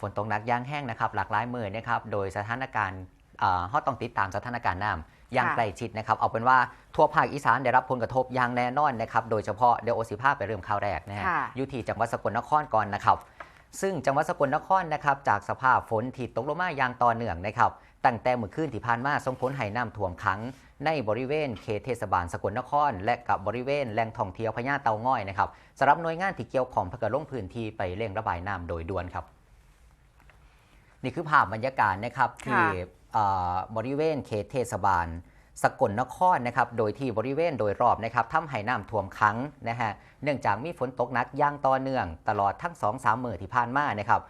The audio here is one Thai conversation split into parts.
ฝนตกหนักย่างแห้งนะครับหลากหลายมือนะครับโดยสถานการณ์เอ่อเราต้องติดตามสถานการณ์น้ำอย่างค่ะใกล้ชิดนะครับ เอาเป็นว่าทั่วภาคอีสานได้รับผลกระทบอย่างแน่นอนนะครับ โดยเฉพาะเดี๋ยวโอสิภาไปเริ่มข่าวแรกนะฮะค่ะอยู่ที่จังหวัดสกลนครก่อนนะครับ ซึ่งจังหวัดสกลนครนะครับ จากสภาพฝนที่ตกลงมาอย่างต่อเนื่องนะครับ ตั้งแต่เมื่อคืนที่ผ่านมาส่งผลให้น้ำท่วมขัง ในบริเวณเขตเทศบาลสกลนคร และกับบริเวณแหล่งท่องเที่ยวพญาเตาง่อยนะครับสำหรับหน่วยงานที่เกี่ยวข้องเพื่อลงพื้นที่ไปเร่งระบายน้ำโดยด่วนครับ นี่คือภาพบรรยากาศนะครับที่ค่ะเอ่อบริเวณเขตเทศบาล สกลนครนะครับโดยที่บริเวณโดยรอบนะครับทำให้น้ำท่วมขังนะฮะเนื่องจากมีฝนตกหนักอย่างต่อเนื่อง ตลอดทั้ง2อสามมือที่ผ่านมานะครับ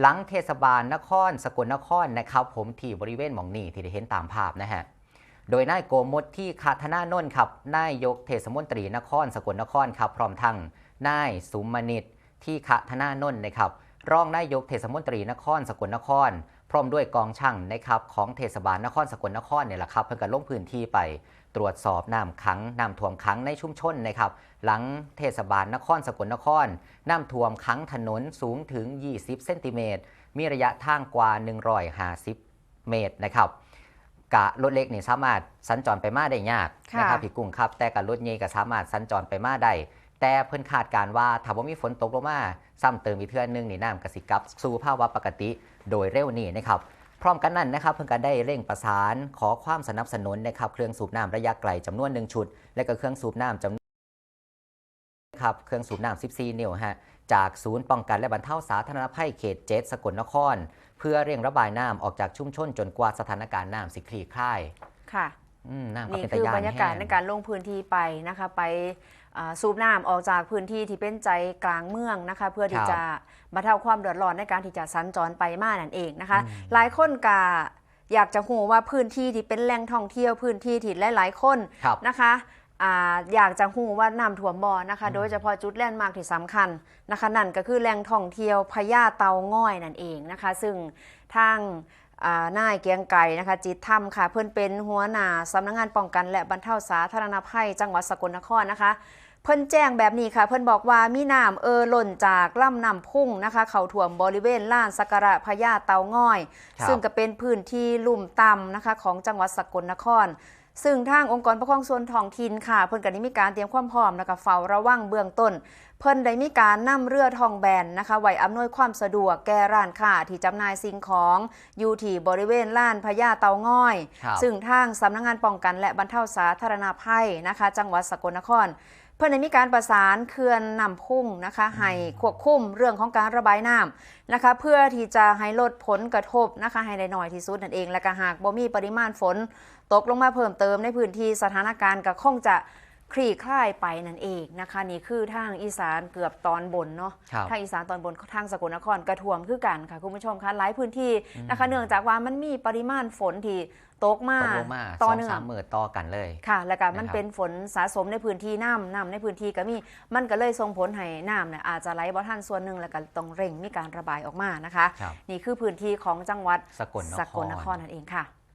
หลังเทศบาลนคร สกลนครนะครับ ผมที่บริเวณหมองนี่ที่ได้เห็นตามภาพนะฮะโดยนายโกมดที่คาธนานนท์ครับนายยกเทศมนตรีนคร สกลนครครับพร้อมทั้งนายสุมนิตที่คาธนานนท์นะครับ รองนายกเทศมนตรีนครสกลนคร พร้อมด้วยกองช่างนะครับของเทศบาลนครสกลนครเนี่ยแหละครับเพื่อการลงพื้นที่ไปตรวจสอบน้ำขังน้ำท่วมขังในชุมชนนะครับ หลังเทศบาลนครสกลนคร น้ำท่วมขังถนนสูงถึง 20 เซนติเมตร มีระยะทางกว่า 150 เมตรนะครับกะรถเล็กนี่สามารถสัญจรไปมาได้ยากค่ะนะครับพี่กุ้งครับ แต่กับรถใหญ่ก็สามารถสัญจรไปมาได้ แต่เพิ่นคาดการว่าถ้าว่ามีฝนตกลงมาซ้ำเติมอีกเทื่อนึงนี่น้ำกสิกลับสู่ภาวะปกติโดยเร็วนี้นะครับพร้อมกันนั้นนะครับเพิ่งก็ได้เร่งประสานขอความสนับสนุนนะครับเครื่องสูบน้ำระยะไกลจำนวนหนึ่งชุด และก็เครื่องสูบน้ำจำนวนครับเครื่องสูบน้ำ 14 นิ้วฮะจากศูนย์ป้องกันและบรรเทาสาธารณภัยเขตเจ็ดสกลนคร เพื่อเร่งระบายน้ำออกจากชุมชนจนกว่าสถานการณ์น้ำสิคลี่คลายค่ะ น้ำก็นี่เป็นคืตะอยานบรรยากาศแห้งในการลงพื้นที่ไปนะคะ ไปอ่าสูบน้ำออกจากพื้นที่ที่เป็นใจกลางเมืองนะคะ เพื่อที่ครับจะบรรเทาความเดือดร้อนในการที่จะสัญจรไปมานั่นเองนะคะอืมหลายคนกะอยากจะหูว่าพื้นที่ที่เป็นแหล่งท่องเที่ยวพื้นที่ที่หลายๆคนครับนะคะอ่าอยากจะหูว่าน้ำท่วมบ่อนะคะอืมโดยเฉพาะจุดแลนด์มาร์คที่สำคัญนะคะ นั่นก็คือแหล่งท่องเที่ยวพญาเตาง่อยนั่นเองนะคะ ซึ่งทางอ่า นายเกรียงไก่นะคะจิตธรรมค่ะ เพื่อนเป็นหัวหน้าสำนักงานป้องกัน และบรรเทาสาธารณภัย จังหวัดสกลนครนะคะ เพิ่นแจ้งแบบนี้ค่ะ เพิ่นบอกว่ามีน้ำเออหล่นจากลำน้ำพุ่งนะคะ เข้าท่วมบริเวณล้านสักการะพญาเตาง่อยครับซึ่งก็เป็นพื้นที่ลุ่มต่ำนะคะของจังหวัดสกลนคร ซึ่งทางองค์กรปกครองส่วนท้องถิ่นค่ะ เพิ่นก็ได้มีการเตรียมความพร้อมแล้วก็เฝ้าระวังเบื้องต้น เพิ่นได้มีการนำเรือทองแบนนะคะไว้อำนวยความสะดวกแก่ร้านค้าที่จำหน่ายสิ่งของอยู่ที่บริเวณล้านพญาเตาง่อยครับซึ่งทางสำนักงานป้องกันและบรรเทาสาธารณภัยนะคะ จังหวัดสกลนคร เพื่อได้มีการประสานเขื่อนนำพุ่งนะคะให้ควบคุมเรื่องของการระบายน้ำนะคะ เพื่อที่จะให้ลดผลกระทบนะคะให้ได้น้อยที่สุดนั่นเอง และก็หากบ่มีปริมาณฝน ตกลงมาเพิ่มเติมในพื้นที่สถานการณ์ก็คงจะ คลี่คลายไปนั่นเองนะคะนี่คือทางอีสานเกือบตอนบนเนาะครับทางอีสานตอนบนทางสกลนครกระท่วมคือกันค่ะคุณผู้ชมคะหลายพื้นที่นะคะ เนื่องจากว่ามันมีปริมาณฝนที่ตกมาตกลงมาสต่อองเนื่องสามมือต่อกันเลยค่ะ แล้วก็มันนะครับเป็นฝนสะสมในพื้นที่น้ำน้ำในพื้นที่ก็มีมันก็เลยส่งผลให้น้ำเนี่ยอาจจะไหลบ่ทันส่วนหนึ่งแล้วก็ต้องเร่งมีการระบายออกมานะคะครับนี่คือพื้นที่ของจังหวัดสกลนครสกลนครนั่นเองค่ะ